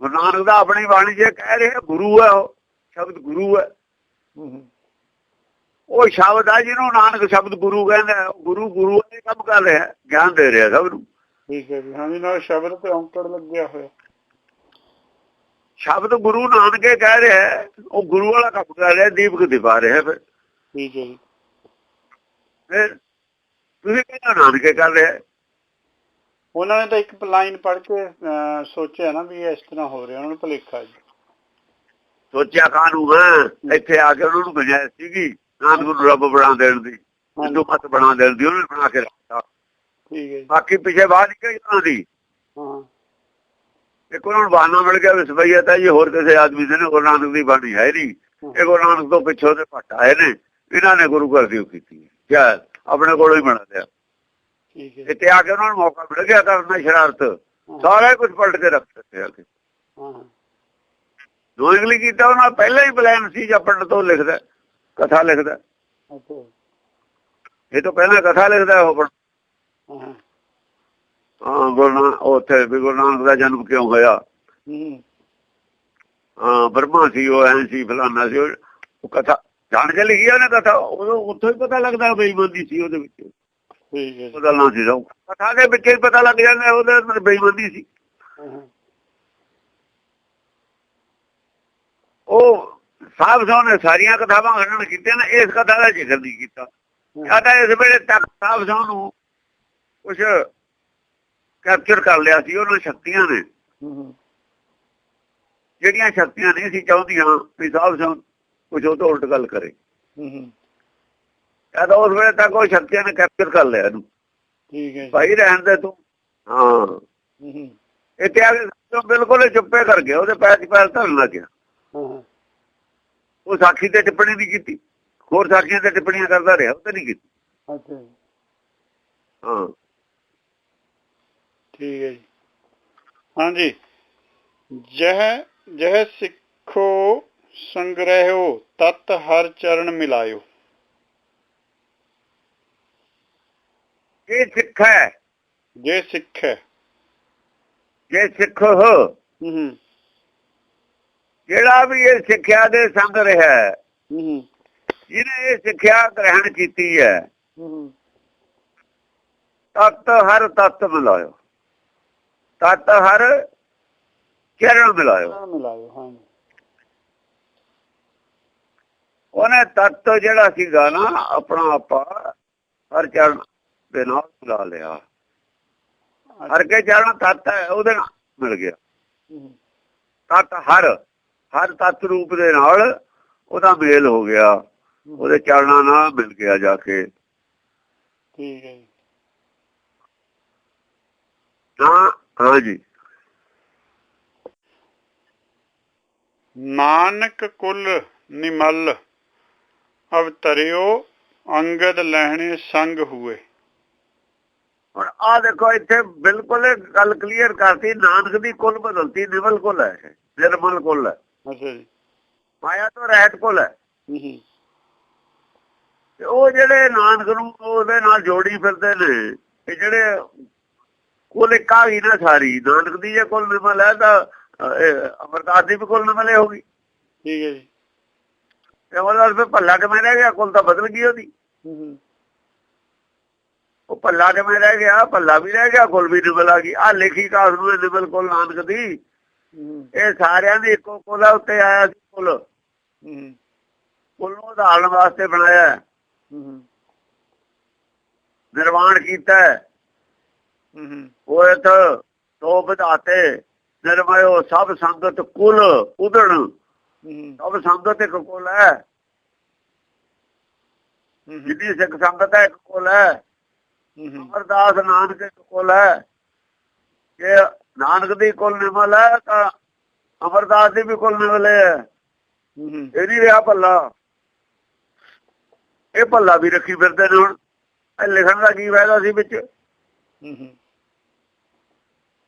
ਗੁਰੂ ਨਾਨਕ ਦਾ ਆਪਣੀ ਬਾਣੀ 'ਚ ਕਹਿ ਰਿਹਾ ਗੁਰੂ ਹੈ ਉਹ ਸ਼ਬਦ ਗੁਰੂ ਹੈ। ਹੂੰ ਹੂੰ। ਉਹ ਸ਼ਬਦ ਆ ਜਿਹਨੂੰ ਨਾਨਕ ਸ਼ਬਦ ਗੁਰੂ ਕਹਿੰਦਾ ਹੈ, ਗੁਰੂ ਗੁਰੂ ਦੇ ਕੰਮ ਕਰ ਰਿਹਾ ਹੈ, ਗਿਆਨ ਦੇ ਰਿਹਾ ਸਭ ਨੂੰ। ਠੀਕ ਹੈ ਜੀ ਹਾਂਜੀ ਨਾਲ ਸ਼ਬਦ ਤੇ ਔਂਕੜ ਲੱਗਿਆ ਹੋਇਆ। ਸ਼ਬਦ ਗੁਰੂ ਨਾਨਕੇ ਕਹਿ ਰਿਹਾ ਹੈ, ਉਹ ਗੁਰੂ ਵਾਲਾ ਕੰਮ ਕਰ ਰਿਹਾ ਦੀਪਕ ਦਿਵਾ ਰਿਹਾ ਫਿਰ। ਠੀਕ ਹੈ ਜੀ। ਫਿਰ ਤੁਸੀਂ ਕਹਿੰਦੇ ਨਾਨਕੇ ਕਰ ਰਿਹਾ ਹੈ। ਉਹਨਾਂ ਨੇ ਤਾਂ ਇੱਕ ਲਾਈਨ ਪੜ੍ਹ ਕੇ ਸੋਚਿਆ ਨਾ ਵੀ ਇਹ ਇਸ ਤਰ੍ਹਾਂ ਹੋ ਰਿਹਾ ਉਹਨਾਂ ਨੂੰ ਭੁਲੇਖਾ ਜੀ। ਸੋਚਿਆ ਕਾਨੂੰ ਇੱਥੇ ਆ ਕੇ ਉਹਨਾਂ ਨੂੰ ਸੀਗੀ ਨਾਨਕ ਨੂੰ ਰੱਬ ਬਣਾ ਦੇਣ ਦੀ ਹਿੰਦੂ ਮਤ ਬਣਾ ਦੇਣ ਦੀ ਉਹਨੇ ਬਣਾ ਕੇ ਠੀਕ ਹੈ ਬਾਕੀ ਪਿਛੇ ਬਾਅਦ ਕਈ ਉਹਨਾਂ ਦੀ। ਹਾਂ। ਇੱਕ ਉਹਨਾਂ ਨੂੰ ਬਹਾਨਾ ਮਿਲ ਗਿਆ ਵਿਸਵਈਆ ਤਾਂ ਜੀ ਹੋਰ ਕਿਸੇ ਆਦਮੀ ਦੇ ਨੇ ਗੁਰੂ ਨਾਨਕ ਦੀ ਬਾਣੀ ਹੈ ਨਹੀਂ। ਇਹ ਗੁਰੂ ਨਾਨਕ ਤੋਂ ਪਿੱਛੋਂ ਦੇ ਪੱਟ ਆਏ ਨੇ ਇਹਨਾਂ ਨੇ ਗੁਰੂ ਘਰ ਦੀ ਕੀਤੀ ਹੈ। ਕਿਆ ਆਪਣੇ ਕੋਲੋਂ ਹੀ ਬਣਾ ਲਿਆ। ਇੱਥੇ ਆ ਕੇ ਉਹਨਾਂ ਨੂੰ ਮੌਕਾ ਮਿਲ ਗਿਆ ਕਰਨ ਦਾ ਸ਼ਰਾਰਤ ਸਾਰਾ ਕੁਝ ਪਲਟ ਕੇ ਰੱਖ ਦਿੱਤੇ ਆ ਕੇ। ਹਾਂ। ਦੋਇਗਲੀ ਕੀਤਾ ਉਹਨਾਂ ਪਹਿਲਾਂ ਹੀ ਪਲਾਨ ਸੀ ਜਾਂ ਪੰਡਤ ਤੋਂ ਲਿਖਦਾ ਕਥਾ ਲਿਖਦਾ ਇਹ ਤੋਂ ਪਹਿਲਾਂ ਕਥਾ ਲਿਖਦਾ ਉਹ ਪੰਡਤ। ਹਾਂ। ਹਾਂ ਗੁਰੂ ਨਾਨਕ ਉੱਥੇ ਵੀ ਗੁਰੂ ਨਾਨਕ ਦਾ ਜਨਮ ਕਿਉਂ ਹੋਇਆ? ਹੂੰ। ਬਰਮਾ ਸੀ ਉਹ ਐਂ ਸੀ ਫਲਾਨਾ ਸੀ ਉਹ ਉਹ ਕਥਾ ਜਾਣ ਕੇ ਲਿਖੀ ਉਹਨੇ ਕਥਾ ਉਦੋਂ ਉੱਥੋਂ ਹੀ ਪਤਾ ਲੱਗਦਾ ਬੇਈਮਾਨੀ ਸੀ ਉਹਦੇ ਵਿੱਚ। ਠੀਕ ਹੈ ਜੀ। ਉਹਦਾ ਨਾਂ ਸੀ ਰਹੁ ਕਥਾ ਦੇ ਵਿੱਚ ਹੀ ਪਤਾ ਲੱਗ ਜਾਂਦਾ ਉਹਦੇ ਅੰਦਰ ਬੇਈਮਾਨੀ ਸੀ। ਹਾਂ ਉਹ ਸਾਹਿਬ ਸਾਹਿਬ ਨੇ ਸਾਰੀਆਂ ਕਥਾਵਾਂ ਖੰਡਨ ਕੀਤੀਆਂ ਨੇ ਇਸ ਕਥਾ ਦਾ ਜ਼ਿਕਰ ਨਹੀਂ ਕੀਤਾ। ਤਾਂ ਇਸ ਵੇਲੇ ਤੱਕ ਸਾਹਿਬ ਸਾਹਿਬ ਨੂੰ ਕੁਝ ਕੈਪਚਰ ਕਰ ਲਿਆ ਸੀ ਉਹਨਾਂ ਸ਼ਕਤੀਆਂ ਨੇ। ਜਿਹੜੀਆਂ ਸ਼ਕਤੀਆਂ ਨਹੀਂ ਸੀ ਚਾਹੁੰਦੀਆਂ ਵੀ ਸਾਹਿਬ ਸਾਹਿਬ ਕੁਝ ਉਹ ਤੋਂ ਉਲਟ ਗੱਲ ਕਰੇ। ਹੂੰ ਹੂੰ ਜਾਂ ਤਾਂ ਉਸ ਵੇਲੇ ਤੱਕ ਉਹ ਸ਼ਕਤੀਆਂ ਨੇ ਕੈਪਚਰ ਕਰ ਲਿਆ ਇਹਨੂੰ। ਠੀਕ ਹੈ ਭਾਈ ਰਹਿਣ ਦੇ ਤੂੰ। ਹਾਂ। ਹੂੰ ਹੂੰ। ਇੱਥੇ ਆ ਕੇ ਤੋਂ ਬਿਲਕੁਲ ਚੁੱਪੇ ਕਰ ਗਿਆ ਉਹਦੇ ਪੈਰ 'ਚ ਪੈਰ ਧਰਨ ਲੱਗ ਗਿਆ। ਉਹ ਸਾਖੀ ਤੇ ਟਿੱਪਣੀ ਨਹੀਂ ਕੀਤੀ। ਹੋਰ ਸਾਖੀਆਂ ਤੇ ਟਿੱਪਣੀਆਂ ਕਰਦਾ ਰਿਹਾ ਉਹ ਤੇ ਨਹੀਂ ਕੀਤੀ। ਅੱਛਾ ਜੀ। ਹਾਂ। ਠੀਕ ਹੈ ਜੀ। ਹਾਂਜੀ। ਜਹ ਜਹ ਸਿੱਖੋ ਸੰਗ੍ਰਹਿਓ ਤਤ ਹਰ ਚਰਨ ਮਿਲਾਇਓ। ਇਹ ਸਿੱਖ। ਹੈ ਜੇ ਸਿੱਖ। ਹੈ ਜੇ ਸਿੱਖ ਹੋ। ਹੂੰ ਹੂੰ। ਜਿਹੜਾ ਵੀ ਇਹ ਸਿੱਖਿਆ ਦੇ ਸੰਗ ਰਿਹਾ ਹੈ, ਹੂੰ ਹੂੰ। ਜਿਹਨੇ ਇਹ ਸਿੱਖਿਆ ਗ੍ਰਹਿਣ ਕੀਤੀ ਹੈ ਹੂੰ ਹੂੰ। ਤਤ ਹਰ ਤਤ ਮਿਲਾਇਓ। ਤਤ ਹਰ ਚਰਨ ਮਿਲਾਇਓ। ਮਿਲਾਇਓ ਹਾਂਜੀ ਉਹਨੇ ਤਤ ਜਿਹੜਾ ਸੀਗਾ ਨਾ ਆਪਣਾ ਆਪਾ ਹਰ ਚਰਨ ਦੇ ਨਾਲ ਮਿਲਾ ਲਿਆ। ਹਰ ਕੇ ਚਰਨ ਤਤ ਹੈ ਉਹਦੇ ਨਾਲ ਮਿਲ ਗਿਆ। ਹੂੰ। ਹੂੰ ਤਤ ਹਰ ਹਰ ਤਤ ਰੂਪ ਦੇ ਨਾਲ ਉਹਦਾ ਮੇਲ ਹੋ ਗਿਆ। ਉਹਦੇ ਚਰਨਾਂ ਨਾਲ ਮਿਲ ਗਿਆ ਜਾ ਕੇ। ਠੀਕ ਹੈ ਜੀ। ਹਾਂ ਹਾਂਜੀ ਨਾਨਕ ਕੁਲ ਨਿਮਲ ਅਵਤਰਿਓ ਅੰਗਦ ਲਹਿਣੇ ਸੰਗ ਹੋਏ। ਹੁਣ ਆ ਦੇਖੋ ਇੱਥੇ ਬਿਲਕੁਲ ਗੱਲ ਕਲੀਅਰ ਕਰਤੀ ਨਾਨਕ ਦੀ ਕੁਲ ਬਦਲਤੀ ਨਿਵਲ ਕੁਲ ਹੈ ਨਿਰਮਲ ਕੁਲ ਹੈ। ਅੱਛਾ ਜੀ। ਮਾਇਆ ਤੋਂ ਰਹਿਤ ਕੁਲ ਹੈ। ਤੇ ਉਹ ਜਿਹੜੇ ਨਾਨਕ ਨੂੰ ਉਹਦੇ ਨਾਲ ਜੋੜੀ ਫਿਰਦੇ ਨੇ ਇਹ ਜਿਹੜੇ ਕੁਲ ਗਈ ਨਾ ਸਾਰੀ ਨਾਨਕ ਦੀ ਜੇ ਕੁਲ ਨਿਰਮਲ ਹੈ ਤਾਂ ਅਮਰਦਾਸ ਦੀ ਵੀ ਕੁਲ ਨਿਰਮਲ ਹੋਗੀ ਠੀਕ ਹੈ ਜੀ। ਤੇ ਉਹਦਾ ਫਿਰ ਭੱਲਾ ਕਿਵੇਂ ਰਹਿ ਗਿਆ ਕੁਲ ਤਾਂ ਬਦਲ ਗਈ ਉਹਦੀ। ਹੂੰ। ਉਹ ਭੱਲਾ ਕਿਵੇਂ ਰਹਿ ਗਿਆ? ਭੱਲਾ ਵੀ ਰਹਿ ਗਿਆ ਕੁਲ ਵੀ ਨਿਰਮਲ ਆ ਗਈ। ਆ ਲਿਖੀ ਕਾਸ ਨੂੰ ਇਹ ਨਿਰਮਲ ਕੁਲ ਨਾਨਕ ਦੀ। ਇਹ ਸਾਰਿਆਂ ਦੀ ਇੱਕੋ ਕੁਲ ਉੱਤੇ ਆਇਆ ਸੀ ਕੁਲ। ਕੁਲ ਨੂੰ ਵਾਸਤੇ ਬਣਾਇਆ ਨਿਰਵਾਣ ਕੀਤਾ ਉਹ ਇਤ ਦੋ ਵਿਧਾਤੇ ਨਿਰਮਯੋ ਸਭ ਸੰਗਤ ਕੁਲ ਉਦਣ। ਸਭ ਸੰਗਤ ਇੱਕ ਕੁਲ ਹੈ ਹੂੰ। ਜਿੱਦੀ ਸਿੱਖ ਸੰਗਤ ਹੈ ਇੱਕ ਕੁਲ ਹੈ। ਅਮਰਦਾਸ ਨਾਨਕ ਕੁਲ ਹੈ। ਜੇ ਨਾਨਕ ਦੀ ਕੁਲ ਨਿਮਲ ਹੈ ਤਾਂ ਅਮਰਦਾਸ ਦੀ ਵੀ ਕੁਲ ਨਿਮਲ ਹੈ। ਇਹ ਨਹੀਂ ਰਿਹਾ ਭੱਲਾ। ਇਹ ਭੱਲਾ ਵੀ ਰੱਖੀ ਫਿਰਦੇ ਨੇ ਹੁਣ। ਇਹ ਲਿਖਣ ਦਾ ਕੀ ਫਾਇਦਾ ਸੀ ਵਿੱਚ?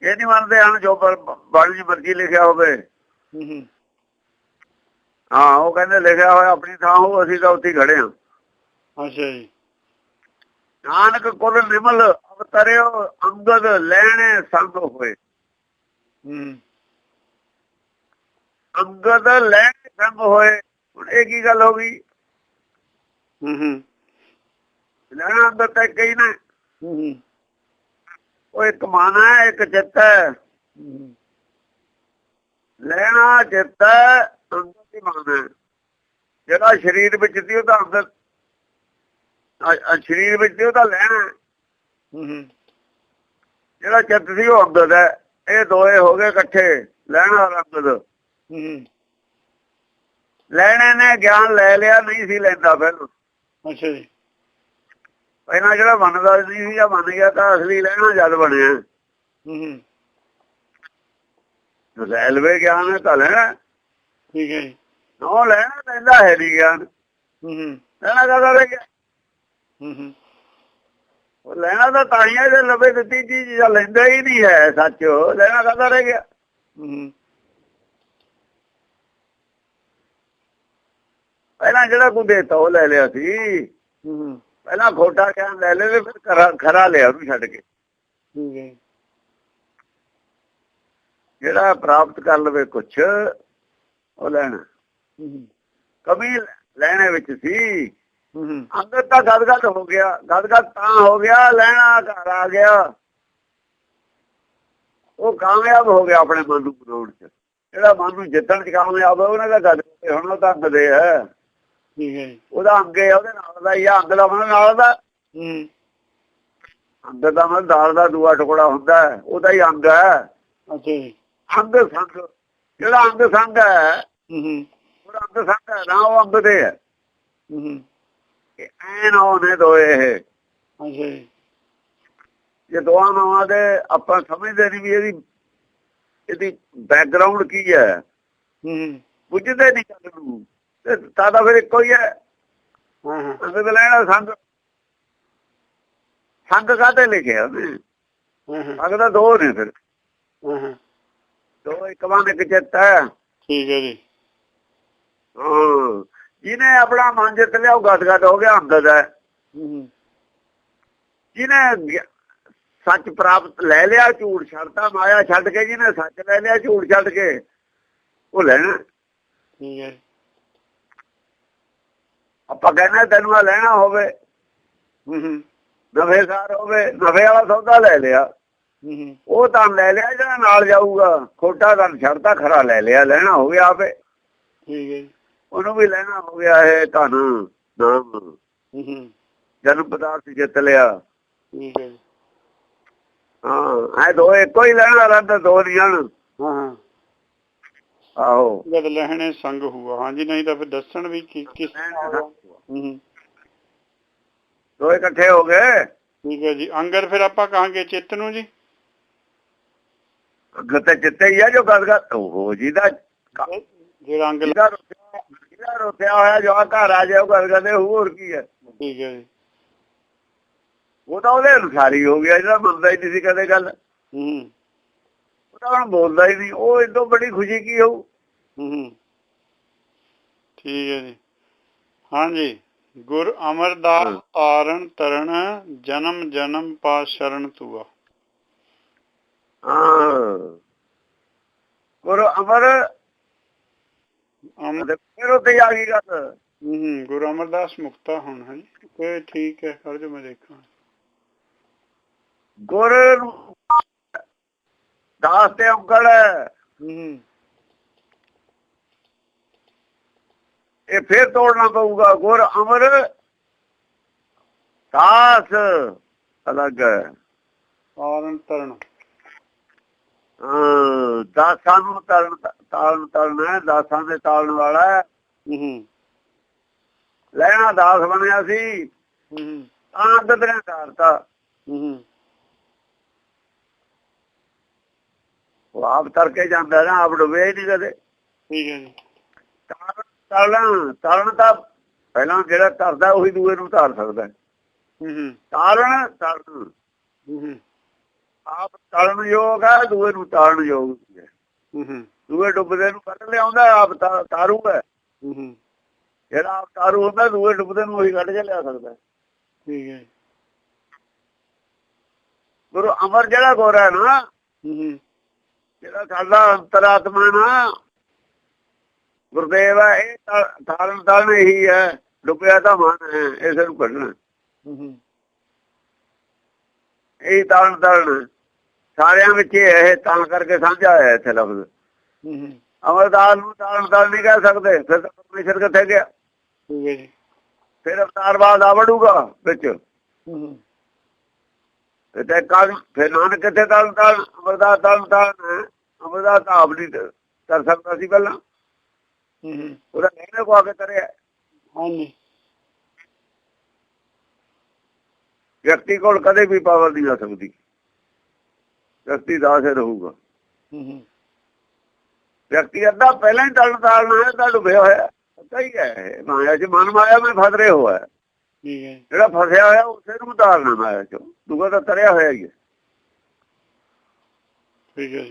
ਇਹ ਨਹੀਂ ਮੰਨਦੇ ਹਨ ਜੋ ਬਾਣੀ ਦੀ ਮਰਜ਼ੀ ਲਿਖਿਆ ਹੋਵੇ। ਹੂੰ ਉਹ ਕਹਿੰਦੇ ਲਿਖਿਆ ਹੋਇਆ ਆਪਣੀ ਥਾਂ ਹੋ ਅਸੀਂ ਤਾਂ ਉੱਥੇ ਖੜੇ ਹਾਂ। ਅੱਛਾ ਜੀ। ਨਾਨਕ ਕੁਲ ਨਿਮਲ ਅਵਤਰਿਓ ਅੰਗਦ ਲੈਣੇ ਸੰਗ ਹੋਏ। ਹੂੰ। ਅੰਗਦ ਲੈਣੇ ਸੰਗ ਹੋਏ। ਹੁਣ ਇਹ ਕੀ ਗੱਲ ਹੋ ਗਈ? ਹੂੰ ਹੂੰ। ਲੈਣਾ ਅੰਗਦ ਤਾਂ ਕਈ ਨੇ। ਉਹ ਇੱਕ ਮਨ ਹੈ ਇੱਕ ਚਿੱਤ ਹੈ। ਲੈਣਾ ਚਿੱਤ ਹੈ ਅੰਗਦ ਦੀ ਮਨ ਹੈ। ਜਿਹੜਾ ਸਰੀਰ ਵਿੱਚ ਸੀ ਉਹ ਤਾਂ ਅੰਗਦ ਅ- ਅ- ਸਰੀਰ ਵਿੱਚ ਸੀ ਉਹ ਤਾਂ ਲੈਣਾ ਹੈ। ਹੂੰ ਹੂੰ। ਜਿਹੜਾ ਚਿੱਤ ਸੀ ਉਹ ਅੰਗਦ ਹੈ। ਇਹ ਦੋਏ ਹੋ ਗਏ ਇਕੱਠੇ ਲੈਣਾ ਅੰਗਦ ਹੂੰ ਲੈਣੇ ਨੇ ਗਿਆਨ ਲੈ ਲਿਆ ਨਹੀਂ ਸੀ ਲੈਂਦਾ ਪਹਿਲਾਂ ਅੱਛਾ ਜੀ। ਪਹਿਲਾਂ ਜਿਹੜਾ ਮੰਨਦਾ ਸੀ ਜਾਂ ਮੰਨ ਗਿਆ ਤਾਂ ਅਸਲੀ ਲੈਣਾ ਜਦ ਬਣਿਆ। ਹੂੰ ਹੂੰ। ਲੈ ਲਵੇ ਗਿਆਨ ਹੈ ਤਾਂ ਲੈਣਾ ਠੀਕ ਹੈ ਜੀ। ਉਹ ਲੈਣਾ ਲੈਂਦਾ ਹੈ ਨਹੀਂ ਗਿਆਨ। ਹੂੰ ਹੂੰ। ਲੈਣਾ ਕਦਾ ਰਹਿ ਗਿਆ ਹੂੰ ਹੂੰ। ਉਹ ਲੈਣਾ ਤਾਂ ਤਾਈਆਂ ਇਹਦੇ ਲਵੇ ਦਿੱਤੀ ਚੀਜ਼ ਜਾਂ ਲੈਂਦਾ ਹੀ ਨਹੀਂ ਹੈ ਸੱਚ। ਲੈਣਾ ਕਦਾ ਰਹਿ ਗਿਆ? ਪਹਿਲਾਂ ਜਿਹੜਾ ਕੋ ਦੇਤਾ ਉਹ ਲੈ ਲਿਆ ਸੀ। ਪਹਿਲਾਂ ਖੋਟਾ ਗਿਆਨ ਲੈ ਲੈ ਫਿਰ ਖਰਾ ਲਿਆ ਉਹਨੂੰ ਛੱਡ ਕੇ। ਜਿਹੜਾ ਪ੍ਰਾਪਤ ਕਰ ਲਵੇ ਕੁਛ ਉਹ ਲੈਣਾ। ਕਮੀ ਲੈਣੇ ਵਿੱਚ ਸੀ। ਅੰਦਰ ਤਾਂ ਗਦਗਦ ਹੋ ਗਿਆ। ਗਦਗਦ ਤਾਂ ਹੋ ਗਿਆ ਲੈਣਾ ਘਰ ਆ ਗਿਆ। ਉਹ ਕਾਮਯਾਬ ਹੋ ਗਿਆ ਆਪਣੇ ਮਨ ਨੂੰ ਬਣਾਉਣ ਚ। ਜਿਹੜਾ ਮਨ ਨੂੰ ਜਿੱਤਣ ਚ ਕਾਮਯਾਬ ਹੋਇਆ ਉਹਨਾਂ ਦਾ ਗਦ ਹੁਣ ਉਹ ਤਾਂ ਅੰਗਦੇ ਹੈ ਜੀ। ਉਹਦਾ ਅੰਗੇ ਉਹਦੇ ਨਾਲ ਦਾ ਆ, ਅੰਗ ਦਾ ਮਨ ਨਾਲ ਦਾ। ਅੰਗ ਦਾ ਮਨ ਦਾਲ ਦਾ ਦੂਆ ਟੁਕੜਾ ਹੁੰਦਾ ਉਹਦਾ ਹੀ ਅੰਗ ਹੈ। ਅੱਛਾ ਜੀ। ਅੰਗ ਸੰਗ। ਜਿਹੜਾ ਅੰਗ ਸੰਗ ਹੈ ਹੂੰ ਹੂੰ। ਉਹਦਾ ਅੰਗ ਸੰਗ ਹੈ ਨਾ ਉਹ ਅੰਗ ਦੇ ਹੈ। ਹੂੰ ਹੂੰ। ਐਨ ਉਹਨੇ ਦੋਏ ਅੱਛਾ ਜੀ ਦੋਹਾਂ ਨਾਵਾਂ ਦੇ ਆਪਾਂ ਸਮਝਦੇ ਨਹੀਂ ਵੀ ਇਹਦੀ ਇਹਦੀ ਬੈਕਗ੍ਰਾਉਂਡ ਕੀ ਹੈ। ਹੂੰ। ਹੂੰ ਪੁੱਛਦੇ ਨਹੀਂ ਗੱਲ ਨੂੰ। ਤੇ ਤਾਂ ਫਿਰ ਇੱਕੋ ਹੀ ਹੈ। ਹਾਂ ਹਾਂ। ਅੰਗਦ ਲੈਣਾ ਸੰਗ। ਸੰਗ ਕਾਤੇ ਲਿਖਿਆ ਹਾਂ ਹਾਂ। ਸੰਗ ਦਾ ਨੇ ਫਿਰ। ਹਾਂ ਹਾਂ। ਦੋ ਇੱਕ ਬੰਦ ਇੱਕ ਚਿੱਤ ਹੈ। ਠੀਕ ਹੈ ਜੀ। ਹਾਂ। ਜਿਹਨੇ ਆਪਣਾ ਮਨ ਜਿੱਤ ਲਿਆ ਉਹ ਗਦਗਦ ਹੋ ਗਿਆ ਅੰਗਦ ਹੈ। ਜਿਹਨੇ ਸੱਚ ਪ੍ਰਾਪਤ ਲੈ ਲਿਆ ਝੂਠ ਛੱਡਤਾ ਮਾਇਆ ਛੱਡ ਕੇ ਜਿਹਨੇ ਸੱਚ ਲੈ ਲਿਆ ਝੂਠ ਛੱਡ ਕੇ ਉਹ ਲੈਣਾ। ਠੀਕ ਹੈ। ਆਪਾਂ ਕਹਿੰਦੇ ਤੈਨੂੰ ਆ ਲੈਣਾ ਹੋਵੇ ਹੂੰ ਹੂੰ। ਨਫੇਸਾਰ ਹੋਵੇ ਨਫੇ ਵਾਲਾ ਸੌਦਾ ਲੈ ਲਿਆ। ਉਹ ਤਾਂ ਲੈ ਲਿਆ ਜਿਹੜਾ ਨਾਲ ਜਾਊਗਾ ਖੋਟਾ ਤਾਂ ਛੱਡਤਾ ਖਰਾ ਲੈ ਲਿਆ ਲੈਣਾ ਹੋ ਗਿਆ ਆਪੇ। ਠੀਕ ਹੈ। ਉਹਨੂੰ ਵੀ ਲੈਣਾ ਹੋ ਗਿਆ ਇਹ ਧਨ ਨਾਮ। ਹੂੰ ਹੂੰ। ਜਨਮ ਪਦਾਰਥ ਜਿੱਤ ਲਿਆ। ਹੈ ਹਾਂ ਐ ਦੋ ਇੱਕੋ ਹੀ ਲੈਣਾ ਰਹਿੰਦਾ ਦੋ ਨਹੀਂ ਹਨ। ਹਾਂ ਹਾਂ। ਆਹੋ। ਜਦ ਲਹਿਣੇ ਸੰਗ ਹੁਆ ਹਾਂਜੀ ਨਹੀਂ ਤਾਂ ਫਿਰ ਦੱਸਣ ਵੀ ਕੀ ਕਿਸ ਹੂੰ ਹੂੰ। ਦੋ ਇਕੱਠੇ ਹੋ ਗਏ। ਠੀਕ ਹੈ ਜੀ। ਅੰਗਦ ਫਿਰ ਆਪਾਂ ਕਹਾਂਗੇ ਚਿੱਤ ਨੂੰ ਜੀ? ਅੱਗੇ ਤੇ ਚਿੱਤੇ ਹੀ ਆ ਜੋ ਗੱਲ ਕਰ ਉਹ ਜੀ ਦਾ ਜੇ ਰੰਗ ਲ- ਜਿਹਦਾ ਰੁਕਿਆ ਜਿਹਦਾ ਰੁਕਿਆ ਹੋਇਆ ਜੋ ਘਰ ਆ ਜਾਓ ਗੱਲ ਕਰਦੇ ਹੋਰ ਕੀ ਹੈ ਠੀਕ ਹੈ ਜੀ। ਉਹ ਤਾਂ ਉਹਦੇ ਅਨੁਸਾਰ ਹੀ ਹੋ ਗਿਆ ਜਿਹੜਾ ਮੰਨਦਾ ਹੀ ਨਹੀਂ ਸੀ ਕਦੇ ਗੱਲ। ਹੂੰ। ਉਹ ਤਾਂ ਹੁਣ ਬੋਲਦਾ ਹੀ ਨਹੀਂ। ਉਹ ਇਦੋਂ ਬੜੀ ਖੁਸ਼ੀ ਕੀ ਹੋਊ? ਹੂੰ। ਠੀਕ ਹੈ ਜੀ। ਹਾਂਜੀ। ਗੁਰ ਅਮਰਦਾਸ ਹਾਂ। ਤਾਰਨ ਤਰਨ ਜਨਮ ਜਨਮ ਪਾ ਸ਼ਰਨ ਤੂਆ। ਹਾਂ। ਗੁਰੂ ਅਮਰ ਫਿਰ ਉੱਤੇ ਆ ਗਈ ਗੱਲ। ਹੂੰ ਗੁਰੂ ਅਮਰਦਾਸ ਮੁਕਤਾ ਹੁਣ ਹੈ? ਤੇ ਠੀਕ ਹੈ ਕਰ ਜੋ ਮੈਂ ਦੇਖਾਂ। ਗੁਰ ਦਾਸ ਤੇ ਅੰਕਲ ਹੂੰ। ਇਹ ਫਿਰ ਤੋੜਨਾ ਪਊਗਾ। ਗੁਰ ਅਮਰ ਦਾਸ ਅਲੱਗ ਹੈ। ਤਾਰਨ ਤਰਨ। ਦਾਸਾਂ ਨੂੰ ਤਰਨ ਤਾਲਨ ਤਰਨ ਹੈ ਦਾਸਾਂ ਦੇ ਤਾਲਣ ਵਾਲਾ ਹੈ। ਹੂੰ ਲੈਣਾ ਦਾਸ ਬਣਿਆ ਸੀ। ਹੂੰ ਤਾਂ ਦਦਰੇ ਤਾਰਤਾ ਹੂੰ ਉਹ ਆਪ ਤਰ ਕੇ ਜਾਂਦਾ ਨਾ ਆਪ ਡੁੱਬਿਆ ਹੀ ਨਹੀਂ ਕਦੇ। ਠੀਕ ਹੈ ਤਾਲਣ ਤਾਲਣ ਤਾਂ ਪਹਿਲਾਂ ਜਿਹੜਾ ਤਰਦਾ ਉਹੀ ਦੂਏ ਨੂੰ ਤਾਰ ਸਕਦਾ ਹੈ। ਹੂੰ ਤਾਲਣ ਤਾਲਣ ਹੂੰ ਆਪ ਤਾਲਣ ਯੋਗ ਹੈ ਦੂਏ ਨੂੰ ਤਾਲਣ ਯੋਗ ਹੈ ਹੂੰ। ਦੂਏ ਡੁੱਬਦੇ ਨੂੰ ਕੱਢ ਲਿਆਉਂਦਾ ਆਪ ਤਾਂ ਤਾਰੂਗਾ। ਹੂੰ ਜਿਹੜਾ ਆਪ ਤਾਰੂ ਹੁੰਦਾ ਦੂਏ ਡੁੱਬਦੇ ਨੂੰ ਉਹੀ ਕੱਢ ਕੇ ਲਿਆ ਸਕਦਾ। ਹੈ। ਠੀਕ ਹੈ। ਗੁਰੂ ਅਮਰ ਜਿਹੜਾ ਗੋਰਾ ਹੈ ਨਾ ਹੂੰ ਜਿਹੜਾ ਸਾਡਾ ਅੰਤਰਾਤਮਾ ਨਾ ਗੁਰਦੇਵ ਹੈ ਇਹ ਤਾਰਨ ਤਾਰਨ ਇਹੀ ਹੈ ਡੁੱਬਿਆ ਤਾਂ ਮਨ ਹੈ ਇਸ ਨੂੰ ਕੱਢਣਾ। ਹੂੰ ਇਹ ਤਾਰਨ ਤਾਰਨ ਸਾਰਿਆਂ ਵਿੱਚ ਇਹ ਹੈ ਤਾਂ ਕਰਕੇ ਸਮਝਿਆ ਹੋਇਆ ਇੱਥੇ ਲਫ਼ਜ਼। ਹੂੰ ਅਮਰਦਾਸ ਨੂੰ ਤਾਰਨ ਤਾਰਨ ਨਹੀਂ ਕਹਿ ਸਕਦੇ ਫਿਰ ਤਾਂ ਪਰਮੇਸ਼ਰ ਕਿੱਥੇ ਗਿਆ? ਹੈ ਫਿਰ ਅਵਤਾਰਵਾਦ ਆ ਵੜੂਗਾ ਵਿੱਚ। ਹੂੰ। ਤੇ ਕਾਲ ਫਿਰ ਨਾਨਕ ਕਿੱਥੇ ਤਾਰਨ ਅਮਰਦਾਸ ਤਾਰਨ ਅਮਰਦਾਸ ਤਾਂ ਆਪ ਨਹੀਂ ਕਰ ਸਕਦਾ ਸੀ ਪਹਿਲਾਂ। ਹੂੰ ਉਹਦਾ ਕਹਿਣੇ ਕੋ ਆ ਕੇ ਕਰਿਆ ਹਾਂਜੀ। ਵਿਅਕਤੀ ਕੋਲ ਕਦੇ ਵੀ ਪਾਵਰ ਨਹੀਂ ਆ ਸਕਦੀ। ਵਿਅਕਤੀ ਦਾਸ ਹੀ ਰਹੂਗਾ। ਹੂੰ। ਵਿਅਕਤੀ ਅੱਧਾ ਪਹਿਲਾਂ ਹੀ ਤਲਣ ਤਾਲਣਾ ਹੈ ਤਾਂ ਡੁੱਬਿਆ ਹੋਇਆ। ਪਤਾ ਹੀ ਹੈ ਮਾਇਆ ਚ। ਮਨ ਮਾਇਆ ਮੈਂ ਫਸਰੇ ਹੋਇਆ। ਠੀਕ ਹੈ। ਜਿਹੜਾ ਫਸਿਆ ਹੋਇਆ ਉਸੇ ਨੂੰ ਉਤਾਰਨਾ ਮਾਇਆ ਚੋਂ। ਦੂਗਾ ਤਾਂ ਤਰਿਆ ਹੋਇਆ ਹੀ ਹੈ। ਠੀਕ ਹੈ।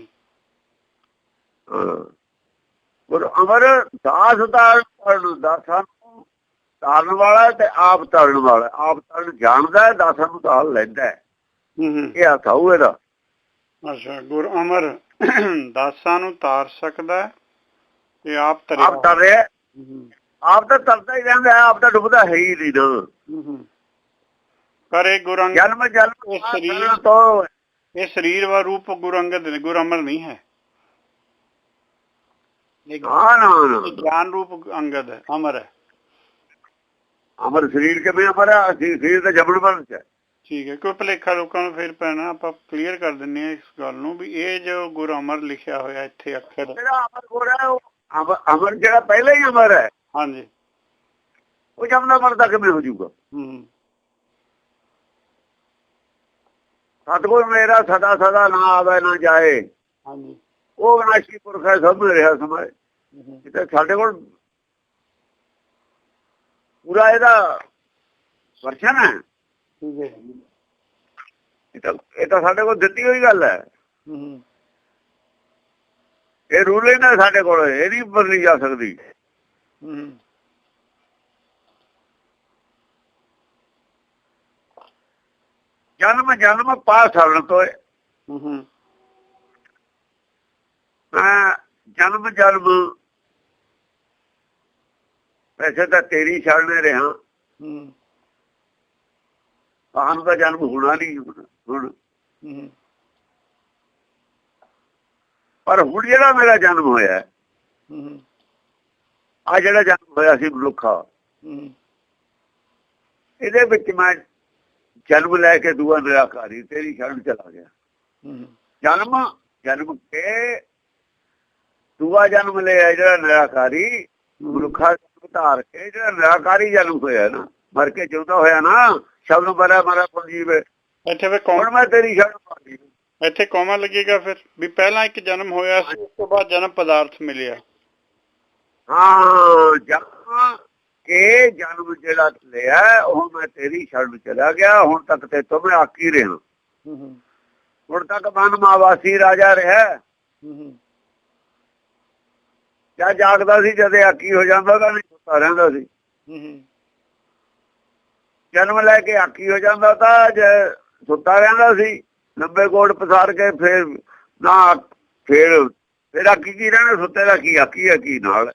ਗੁਰ ਅਮਰ ਦਾਸ ਤਾਰਨ ਦਾਸਾਂ ਨੂੰ ਤਾਰਨ ਵਾਲਾ ਤੇ ਆਪ ਤਾਰਨ ਵਾਲਾ। ਆਪ ਤਾਰਨ ਜਾਣਦਾ ਹੈ ਦਾਸਾਂ ਨੂੰ ਤਾਲ ਲੈਂਦਾ ਹੈ। ਹੂੰ ਇਹ ਹਥਾਉ ਇਹਦਾ। ਅੱਛਾ ਗੁਰ ਅਮਰ ਦਾਸਾਂ ਨੂੰ ਤਾਰ ਸਕਦਾ ਤੇ ਆਪ ਤਰਿਆ ਆਪ ਤਰ ਰਿਹਾ ਆਪ ਤਾਂ ਤਰਦਾ ਹੀ ਰਹਿੰਦਾ ਆਪ ਤਾਂ ਡੁੱਬਦਾ ਹੈ ਹੀ ਨਹੀਂ ਨਾ ਪਰ ਇਹ ਗੁਰੰਗ ਜਨਮ ਜਨਮ ਇਹ ਸਰੀਰ- ਤੋਂ ਇਹ ਸਰੀਰ ਵਾ ਰੂਪ ਗੁਰੰਗਦ ਨੇ ਗੁਰ ਅਮਰ ਨਹੀਂ ਹੈ। ਗਿਆਨ ਰੂਪ ਅੰਗਦ ਹੈ ਅਮਰ ਹੈ। ਅਮਰ ਸਰੀਰ ਅਮਰ ਹੈ? ਅਸੀਂ ਸਰੀਰ ਤੇ ਜਬੜ ਬਣ ਚ। ਠੀਕ ਹੈ ਕੋਈ ਭਲੇਖਾ ਲੋਕਾਂ ਨੂੰ ਫਿਰ ਪੈਣਾ ਆਪਾਂ ਕਲੀਅਰ ਕਰ ਦਿੰਨੇ ਆ ਇਸ ਗੱਲ ਨੂੰ ਵੀ ਇਹ ਜੋ ਗੁਰ ਅਮਰ ਲਿਖਿਆ ਹੋਇਆ ਇੱਥੇ ਅੱਖਰ। ਜਿਹੜਾ ਅਮਰ ਗੋਰਾ ਹੈ ਉਹ ਅਮਰ- ਅਮਰ ਜਿਹੜਾ ਪਹਿਲਾਂ ਹੀ ਅਮਰ ਹੈ ਹਾਂਜੀ। ਉਹ ਜਮਨਾ ਮਰਦਾ ਕਿਵੇਂ ਹੋ ਜਾਊਗਾ। ਹੂੰ। ਸਤਗੁਰ ਮੇਰਾ ਸਦਾ ਸਦਾ ਨਾ ਆਵੇ ਨਾ ਜਾਏ। ਹਾਂਜੀ। ਉਹ ਵਿਨਾਸ਼ੀ ਪੁਰਖ ਹੈ ਸਭ ਨੂੰ ਰਿਹਾ ਸਮਾਏ ਸਾਡੇ ਕੋਲ ਪੂਰਾ ਇਹਦਾ ਵਰਸ਼ਨ ਹੈ ਠੀਕ ਹੈ ਇਹ ਤਾਂ ਇਹ ਤਾਂ ਸਾਡੇ ਕੋਲ ਦਿੱਤੀ ਹੋਈ ਗੱਲ ਹੈ। ਇਹ ਰੂਲ ਹੀ ਨਾ ਸਾਡੇ ਕੋਲ ਇਹ ਨਹੀਂ ਬਦਲੀ ਜਾ ਸਕਦੀ। ਜਨਮ ਜਨਮ ਪਾਸ ਹਰਨ ਤੋਂ ਹੈ। ਜਨਮ ਜਨਮ ਵੈਸੇ ਤਾਂ ਤੇਰੀ ਸ਼ਰਨ ਰਿਹਾ। ਆਹਨ ਦਾ ਜਨਮ ਹੋਣਾ ਨਹੀਂ ਹੁਣ ਪਰ ਹੁਣ ਜਿਹੜਾ ਮੇਰਾ ਜਨਮ ਹੋਇਆ ਆ ਜਿਹੜਾ ਜਨਮ ਹੋਇਆ ਸੀ ਮਨੁੱਖਾ ਇਹਦੇ ਵਿੱਚ ਮੈਂ ਜਨਮ ਲੈ ਕੇ ਦੂਆ ਨਿਰਾਕਾਰੀ ਤੇਰੀ ਸ਼ਰਨ ਚਲਾ ਗਿਆ। ਜਨਮ ਜਨਮ ਕੇ ਦੂਆ ਜਨਮ ਲਿਆ ਜਿਹੜਾ ਨਿਰਾਕਾਰੀ ਮਨੁੱਖਾ ਧਾਰ ਕੇ ਜਿਹੜਾ ਨਿਰਾਕਾਰੀ ਜਨਮ ਹੋਇਆ ਨਾ ਮਰ ਕੇ ਜਿਉਂਦਾ ਹੋਇਆ ਨਾ ਸ਼ਬਦ ਬਰਾ ਮਰਾ ਪੁੰਜੀਵ ਇੱਥੇ ਫਿਰ ਕੌਣ ਮੈਂ ਤੇਰੀ ਸ਼ਰਨ ਪਾਣੀ ਇੱਥੇ ਕੌਮਾ ਲੱਗੇਗਾ ਫਿਰ ਵੀ ਪਹਿਲਾਂ ਇੱਕ ਜਨਮ ਹੋਇਆ ਸੀ ਉਸ ਤੋਂ ਬਾਅਦ ਜਨਮ ਪਦਾਰਥ ਮਿਲਿਆ। ਹਾਂ ਜਨਮ ਕੇ ਜਨਮ ਜਿਹੜਾ ਲਿਆ ਉਹ ਮੈਂ ਤੇਰੀ ਸ਼ਰਨ ਚਲਾ ਗਿਆ ਹੁਣ ਤੱਕ ਤੇ ਤੋਂ ਮੈਂ ਆਕੀ ਰਿਹਾ। ਹੂੰ ਹੂੰ। ਹੁਣ ਤੱਕ ਮਨ ਮਾਵਾਸੀ ਰਾਜਾ ਰਿਹਾ। ਜਾਂ ਜਾਗਦਾ ਸੀ ਜਦੇ ਆਕੀ ਹੋ ਜਾਂਦਾ ਤਾਂ ਨਹੀਂ ਸੁੱਤਾ ਰਹਿੰਦਾ ਸੀ। ਜਨਮ ਲੈ ਕੇ ਆਕੀ ਹੋ ਜਾਂਦਾ ਤਾਂ ਜੇ ਸੁੱਤਾ ਰਹਿੰਦਾ ਸੀ। ਲੰਬੇ ਕੋਟ ਪਸਾਰ ਕੇ ਫਿਰ ਨਾ ਫਿਰ ਫਿਰ ਆਕੀ ਕੀ ਰਹਿਣਾ ਸੁੱਤੇ ਦਾ ਕੀ ਆਕੀ ਹੈ ਕੀ ਨਾਲ?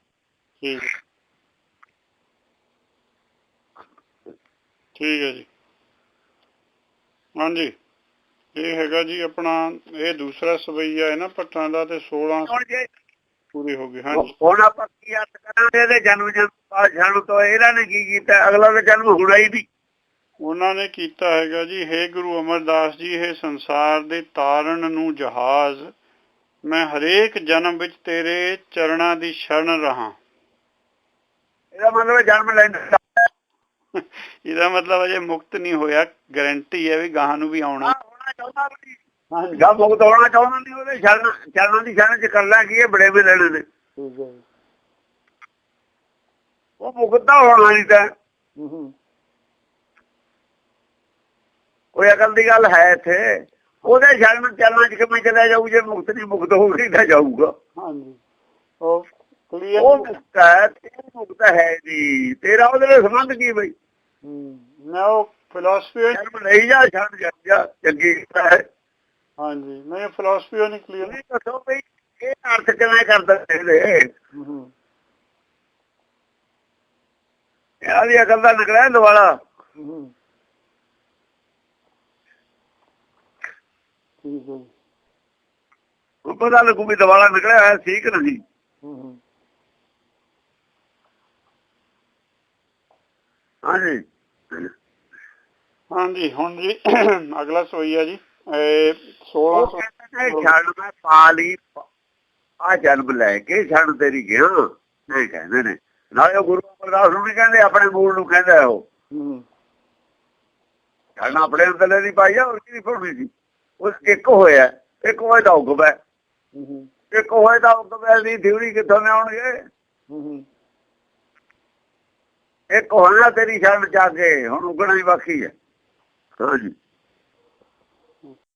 ਠੀਕ। ਠੀਕ ਹੈ ਜੀ। ਹਾਂਜੀ। ਇਹ ਹੈਗਾ ਜੀ ਆਪਣਾ ਇਹ ਦੂਸਰਾ ਸਵਈਆ ਹੈ ਨਾ ਪੱਟਾਂ ਦਾ ਤੇ 16 ਹੁਣ ਜੇ ਪੂਰੀ ਹੋ ਗਈ ਹਾਂਜੀ। ਹੁਣ ਆਪਾਂ ਕੀ ਅਰਥ ਕਰਾਂਗੇ ਇਹਦੇ ਜਨਮ ਜਨਮ ਪਾਸ਼ਾਣ ਤੋਂ ਇਹਨਾਂ ਨੇ ਕੀ ਕੀਤਾ ਅਗਲਾ ਦਾ ਜਨਮ ਹੋਣਾ ਹੀ ਨਹੀਂ। ਉਹਨਾਂ ਨੇ ਕੀਤਾ ਹੈਗਾ ਜੀ हे ਗੁਰੂ ਅਮਰਦਾਸ ਜੀ ਇਹ ਸੰਸਾਰ ਦੇ ਤਾਰਨ ਨੂੰ ਜਹਾਜ਼ ਮੈਂ ਹਰੇਕ ਜਨਮ ਵਿੱਚ ਤੇਰੇ ਚਰਨਾਂ ਦੀ ਸ਼ਰਨ ਰਹਾ। ਇਹਦਾ ਮਤਲਬ ਜਨਮ ਲੈਂਦਾ ਇਹਦਾ ਮਤਲਬ ਅਜੇ ਮੁਕਤ ਨਹੀਂ ਹੋਇਆ ਗਾਰੰਟੀ ਹੈ ਵੀ ਗਾਹਾਂ ਨੂੰ ਵੀ ਆਉਣਾ। ਹੋਣਾ ਚਾਹੁੰਦਾ ਵੀ। ਹਾਂਜੀ ਜਾਂ ਮੁਕਤ ਹੋਣਾ ਚਾਹੁੰਦਾ ਨਹੀਂ ਉਹਦੇ ਸ਼ਰਨ ਚਰਨਾਂ ਦੀ ਸ਼ਰਨ ਚ ਕਰ ਲੈ ਕੀ ਇਹ ਬੜੇ ਵੀ ਲੈਣੇ ਨੇ ਠੀਕ ਹੈ। ਉਹ ਮੁਕਤ ਤਾਂ ਹੋਣਾ ਨਹੀਂ ਤਾਂ। ਹੂੰ ਹੂੰ। ਕੋਈ ਅਕਲ ਦੀ ਗੱਲ ਹੈ ਇੱਥੇ? ਉਹਦੇ ਸ਼ਰਨ ਚਰਨਾਂ ਚ ਕਿਵੇਂ ਚਲਾ ਜਾਊ? ਜੇ ਮੁਕਤ ਨਹੀਂ ਮੁਕਤ ਹੋ ਗਈ ਤਾਂ ਜਾਊਗਾ। ਹਾਂਜੀ। ਉਹ ਉਹ ਕਲੀਅਰ ਮੁਕਤ ਹੈ ਤੇ ਮੁਕਤ ਹੈ ਜੀ। ਤੇਰਾ ਉਹਦੇ ਨਾਲ ਸੰਬੰਧ ਕੀ ਬਈ? ਨਾ ਉਹ ਫਿਲਾਸਫੀ ਲਈ ਜਾ ਛੱਡ ਜਾ ਜਾ ਚੰਗੀ ਗੱਲ ਹੈ। ਹਾਂਜੀ ਨਹੀਂ ਫਿਲਾਸਫੀ ਨਹੀਂ ਕਲੀਅਰ ਨਹੀਂ ਦੱਸੋ ਬਈ ਇਹ ਅਰਥ ਕਿਵੇਂ ਕਰਦਾ ਇਹਦੇ ਹੂੰ ਹੂੰ। ਇਹਨਾਂ ਦੀ ਅਕਲ ਦਾ ਨਿਕਲਿਆ ਦੁਆਲਾ ਹੂੰ ਠੀਕ ਹੈ ਉਹ ਪਤਾ ਲੱਗੂ ਵੀ ਦੁਆਲਾ ਨਿਕਲਿਆ ਹੋਇਆ ਸੀ ਕਿ ਨਹੀਂ। ਹੂੰ ਹੂੰ। ਹਾਂਜੀ। ਹਾਂਜੀ ਹੁਣ ਜੀ ਅਗਲਾ ਸਵਈਆ ਜੀ। ਇਹ 16 ਉਹ ਕਹਿੰਦੇ ਨੇ ਛੱਡ ਮੈਂ ਪਾ ਲਈ ਆ ਜਨਮ ਲੈ ਕੇ ਛੱਡ ਤੇਰੀ ਗਿਆ ਇਹ ਕਹਿੰਦੇ ਨੇ। ਨਾਲੇ ਉਹ ਗੁਰੂ ਅਮਰਦਾਸ ਨੂੰ ਨਹੀਂ ਕਹਿੰਦੇ ਆਪਣੇ ਮੂਲ ਨੂੰ ਕਹਿੰਦਾ ਉਹ। ਹੂੰ। ਛੱਡ ਆਪਣੇ ਅੰਦਰਲੇ ਦੀ ਪਾਈ ਆ ਹੋਰ ਕੀ ਫੜਨੀ ਸੀ? ਉਹ ਇੱਕ ਹੋਇਆ ਇੱਕ ਹੋਇਆ ਤਾਂ ਹੁਕਮ ਹੈ ਇੱਕ ਹੋਇਆ ਤਾਂ ਹੁਕਮ ਹੈ ਦੀ ਥਿਉਰੀ ਕਿੱਥੋਂ ਹੂੰ ਇੱਕ ਹੋਣਾ ਤੇਰੀ ਸ਼ਰਨ ਚ ਆ ਕੇ ਹੁਣ ਉਗਣਾ ਹੀ ਬਾਕੀ ਹੈ। ਹਾਂਜੀ